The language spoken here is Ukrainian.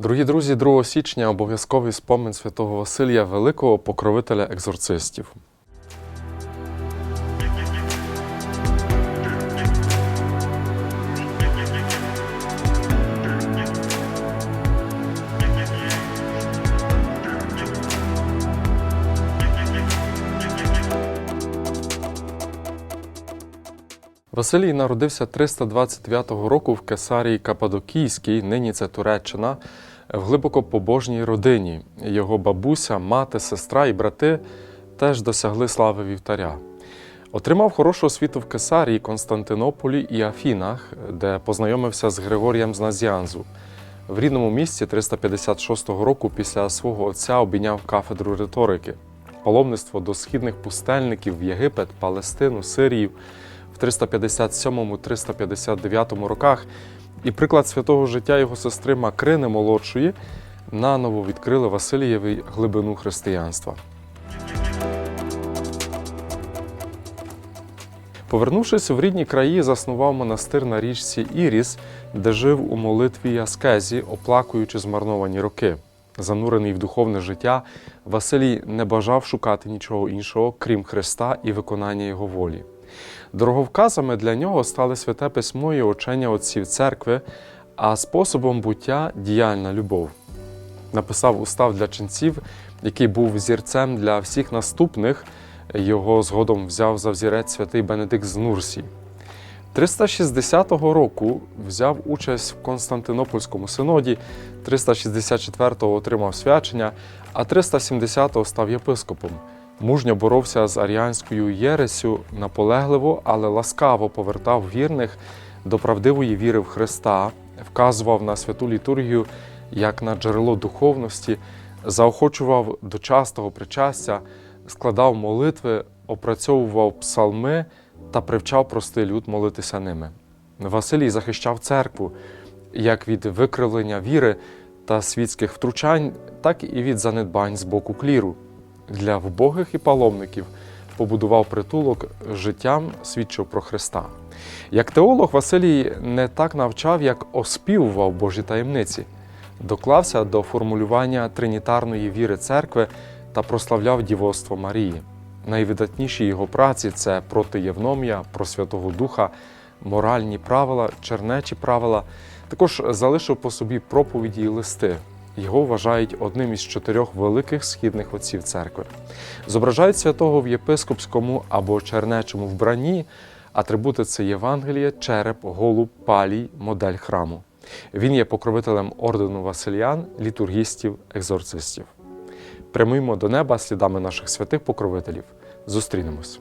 Дорогі друзі, 2 січня обов'язковий спомин святого Василія Великого, покровителя екзорцистів. Василій народився 329 року в Кесарії Кападокійській, нині це Туреччина, в глибоко побожній родині. Його бабуся, мати, сестра і брати теж досягли слави вівтаря. Отримав хорошу освіту в Кесарії, Константинополі і Афінах, де познайомився з Григорієм з Назіанзу. В рідному місті 356 року після свого отця обійняв кафедру риторики. Паломництво до східних пустельників в Єгипет, Палестину, Сирію в 357-359 роках і приклад святого життя його сестри Макрини молодшої наново відкрили Василієві глибину християнства. Повернувшись в рідні краї, заснував монастир на річці Іріс, де жив у молитві аскезі, оплакуючи змарновані роки. Занурений в духовне життя, Василій не бажав шукати нічого іншого, крім Христа і виконання Його волі. Дороговказами для нього стали святе письмо і учення отців церкви, а способом буття діяльна любов. Написав устав для ченців, який був зірцем для всіх наступних. Його згодом взяв за взірець святий Бенедикт з Нурсі. 360 року взяв участь в Константинопольському синоді, 364-го отримав свячення, а 370-го став єпископом. Мужньо боровся з аріанською єресю, наполегливо, але ласкаво повертав вірних до правдивої віри в Христа, вказував на святу літургію як на джерело духовності, заохочував до частого причастя, складав молитви, опрацьовував псалми та привчав простий люд молитися ними. Василій захищав церкву як від викривлення віри та світських втручань, так і від занедбань з боку кліру. Для вбогих і паломників побудував притулок життям, свідчив про Христа. Як теолог Василій не так навчав, як оспівував Божі таємниці, доклався до формулювання тринітарної віри церкви та прославляв дівоцтво Марії. Найвидатніші його праці це проти Євномія, про Святого Духа, моральні правила, чернечі правила. Також залишив по собі проповіді і листи. Його вважають одним із чотирьох великих східних отців церкви. Зображають святого в єпископському або чернечому вбранні. Атрибути це Євангеліє, череп, голуб, палій, модель храму. Він є покровителем ордену Василіян, літургістів, екзорцистів. Прямуємо до неба слідами наших святих покровителів. Зустрінемось.